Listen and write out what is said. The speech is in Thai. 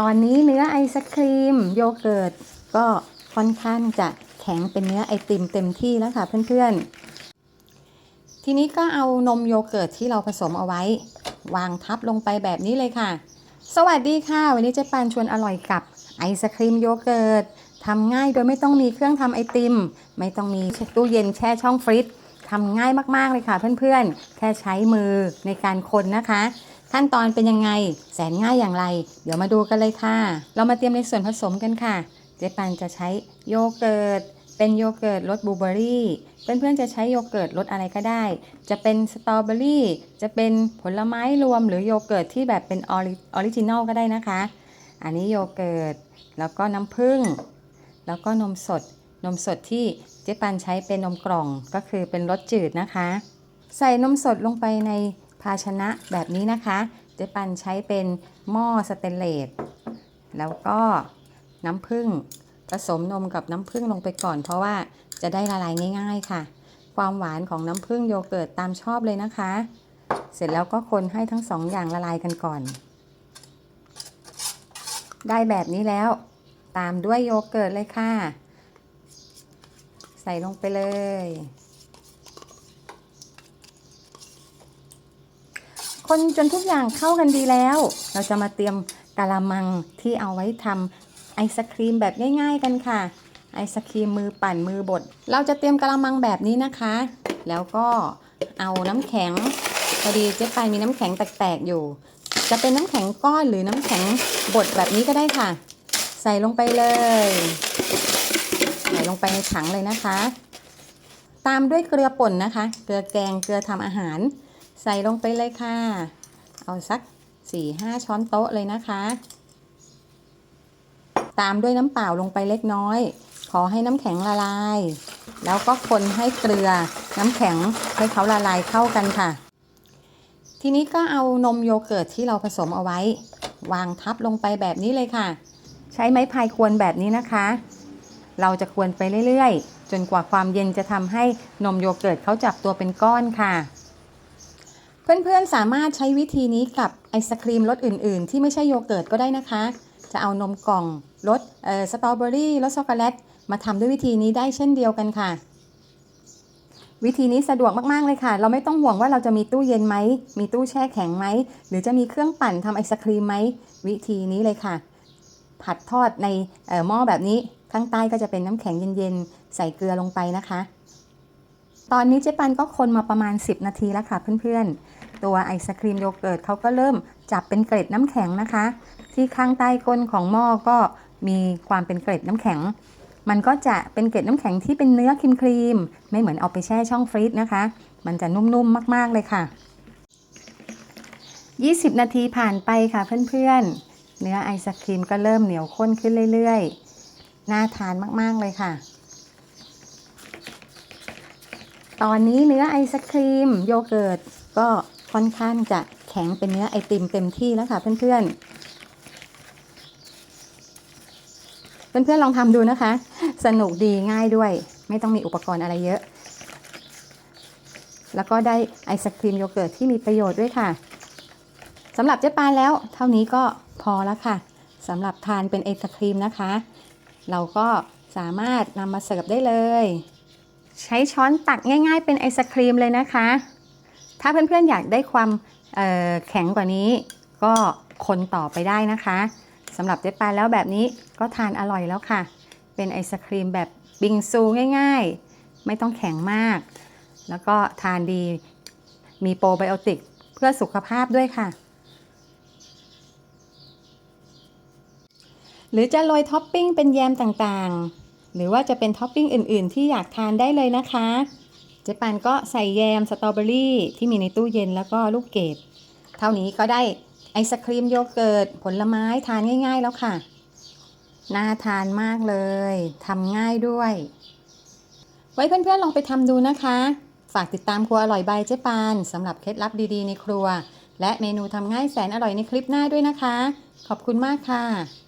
ตอนนี้เนื้อไอศครีม โยเกิร์ตก็ค่อนข้างจะแข็งเป็นเนื้อไอติมเต็มที่แล้วค่ะเพื่อนๆ ทีนี้ก็เอานมโยเกิร์ตที่เราผสมเอาไว้ วางทับลงไปแบบนี้เลยค่ะ สวัสดีค่ะ วันนี้เจ๊ปานชวนอร่อยกับไอศครีมโยเกิร์ตทำง่ายโดยไม่ต้องมีเครื่องทำไอติม ไม่ต้องมีตู้เย็นแช่ช่องฟรีซทำง่ายมากๆเลยค่ะเพื่อนๆ แค่ใช้มือในการคนนะคะ ขั้นตอนเป็นยังไงแสนง่ายอย่างไร เดี๋ยวมาดูกันเลยค่ะ เรามาเตรียมในส่วนผสมกันค่ะ เจ๊ปันจะใช้โยเกิร์ตเป็นโยเกิร์ตรสบลูเบอรี่เพื่อนๆจะใช้โยเกิร์ตรสอะไรก็ได้ จะเป็นสตรอเบอรี่จะเป็นผลไม้รวมหรือโยเกิร์ตที่แบบเป็นออริออริจินอลก็ได้นะคะ อันนี้โยเกิร์ตแล้วก็น้ำผึ้งแล้วก็นมสด นมสดที่เจ๊ปันใช้เป็นนมกล่องก็คือเป็นรสจืดนะคะ ใส่นมสดลงไปใน ภาชนะแบบนี้นะคะเจ๊ปันใช้เป็นหม้อสเตนเลสแล้วก็น้ำผึ้งผสมนมกับน้ำผึ้งลงไปก่อน เพราะว่าจะได้ละลายง่าย ๆค่ะ ความหวานของน้ำผึ้งโยเกิร์ตตามชอบเลยนะคะ เสร็จแล้วก็คนให้ทั้งสองอย่างละลายกันก่อน ได้แบบนี้แล้ว ตามด้วยโยเกิร์ตเลยค่ะ ใส่ลงไปเลย คนจนทุกอย่างเข้ากันดีแล้ว เราจะมาเตรียมกะละมังที่เอาไว้ทำไอศครีมแบบง่าย ๆ กันค่ะ ไอศครีมมือปั่นมือบด เราจะเตรียมกะละมังแบบนี้นะคะ แล้วก็เอาน้ำแข็งพอดีเจ๊ปายมีน้ำแข็งแตกๆอยู่ จะเป็นน้ำแข็งก้อนหรือน้ำแข็งบดแบบนี้ก็ได้ค่ะ ใส่ลงไปเลย ใส่ลงไปในถังเลยนะคะ ตามด้วยเกลือป่นนะคะ เกลือแกงเกลือทำอาหาร ใส่ลงไปเลยค่ะ เอาสัก4-5ช้อนโต๊ะเลยนะคะ ตามด้วยน้ำเปล่าลงไปเล็กน้อย ขอให้น้ำแข็งละลาย แล้วก็คนให้เกลือน้ำแข็งให้เขาละลายเข้ากันค่ะ ทีนี้ก็เอานมโยเกิร์ตที่เราผสมเอาไว้ วางทับลงไปแบบนี้เลยค่ะ ใช้ไม้พายควรแบบนี้นะคะ เราจะควรไปเรื่อยๆ จนกว่าความเย็นจะทำให้นมโยเกิร์ตเขาจับตัวเป็นก้อนค่ะ เพื่อนๆสามารถใช้วิธีนี้กับไอศครีมรสอื่นๆ ที่ไม่ใช่โยเกิร์ตก็ได้นะคะ จะเอานมกล่องรสสตรอเบอรี่รสช็อกโกแลตมาทำด้วยวิธีนี้ได้เช่นเดียวกันค่ะ วิธีนี้สะดวกมากๆเลยค่ะ เราไม่ต้องห่วงว่าเราจะมีตู้เย็นไหม มีตู้แช่แข็งไหม หรือจะมีเครื่องปั่นทำไอศครีมไหม วิธีนี้เลยค่ะ ผัดทอดในหม้อแบบนี้ข้างใต้ก็จะเป็นน้ำแข็งเย็นๆ ใส่เกลือลงไปนะคะ ตอนนี้เจ๊ปันก็คนมาประมาณ 10 นาทีแล้วค่ะเพื่อนๆ ตัวไอศครีมโยเกิร์ตเขาก็เริ่มจับเป็นเกล็ดน้ำแข็งนะคะ ที่ข้างใต้ก้นของหม้อก็มีความเป็นเกล็ดน้ำแข็ง มันก็จะเป็นเกล็ดน้ำแข็งที่เป็นเนื้อครีมครีมๆไม่เหมือนเอาไปแช่ช่องฟรีซนะคะ มันจะนุ่มๆมากๆเลยค่ะ 20 นาทีผ่านไปค่ะเพื่อนๆ เนื้อไอศครีมก็เริ่มเหนียวข้นขึ้นเรื่อยๆ น่าทานมากๆเลยค่ะ ตอนนี้เนื้อไอศครีมโยเกิร์ตก็ค่อนข้างจะแข็งเป็นเนื้อไอติมเต็มที่แล้วค่ะเพื่อนๆ เพื่อนๆลองทำดูนะคะ สนุกดีง่ายด้วย ไม่ต้องมีอุปกรณ์อะไรเยอะ แล้วก็ได้ไอศครีมโยเกิร์ตที่มีประโยชน์ด้วยค่ะสำหรับเจ๊ปานแล้ว เท่านี้ก็พอแล้วค่ะสำหรับทานเป็นไอศครีมนะคะ เราก็สามารถนำมาเสิร์ฟได้เลย ใช้ช้อนตักง่าย ๆ เป็นไอศครีมเลยนะคะ ถ้าเพื่อนๆอยากได้ความแข็งกว่านี้ ก็คนต่อไปได้นะคะสำหรับเจ๊ปานแล้วแบบนี้ก็ทานอร่อยแล้วค่ะ เป็นไอศครีมแบบบิงซูง่าย ๆ ไม่ต้องแข็งมาก แล้วก็ทานดีมีโปรไบโอติกเพื่อสุขภาพด้วยค่ะ หรือจะโรยท็อปปิ้งเป็นแยมต่างๆ หรือว่าจะเป็นท็อปปิ้งอื่น ๆ ที่อยากทานได้เลยนะคะ เจ๊ปานก็ใส่แยมสตรอเบอรี่ที่มีในตู้เย็นแล้วก็ลูกเกดเท่านี้ก็ได้ไอศครีมโยเกิร์ตผลไม้ทานง่าย ๆ แล้วค่ะ น่าทานมากเลยทำง่ายด้วย ไว้เพื่อน ๆ ลองไปทำดูนะคะ ฝากติดตามครัวอร่อยบายเจ๊ปานสำหรับเคล็ดลับดี ๆ ในครัว และเมนูทำง่ายแสนอร่อยในคลิปหน้าด้วยนะคะ ขอบคุณมากค่ะ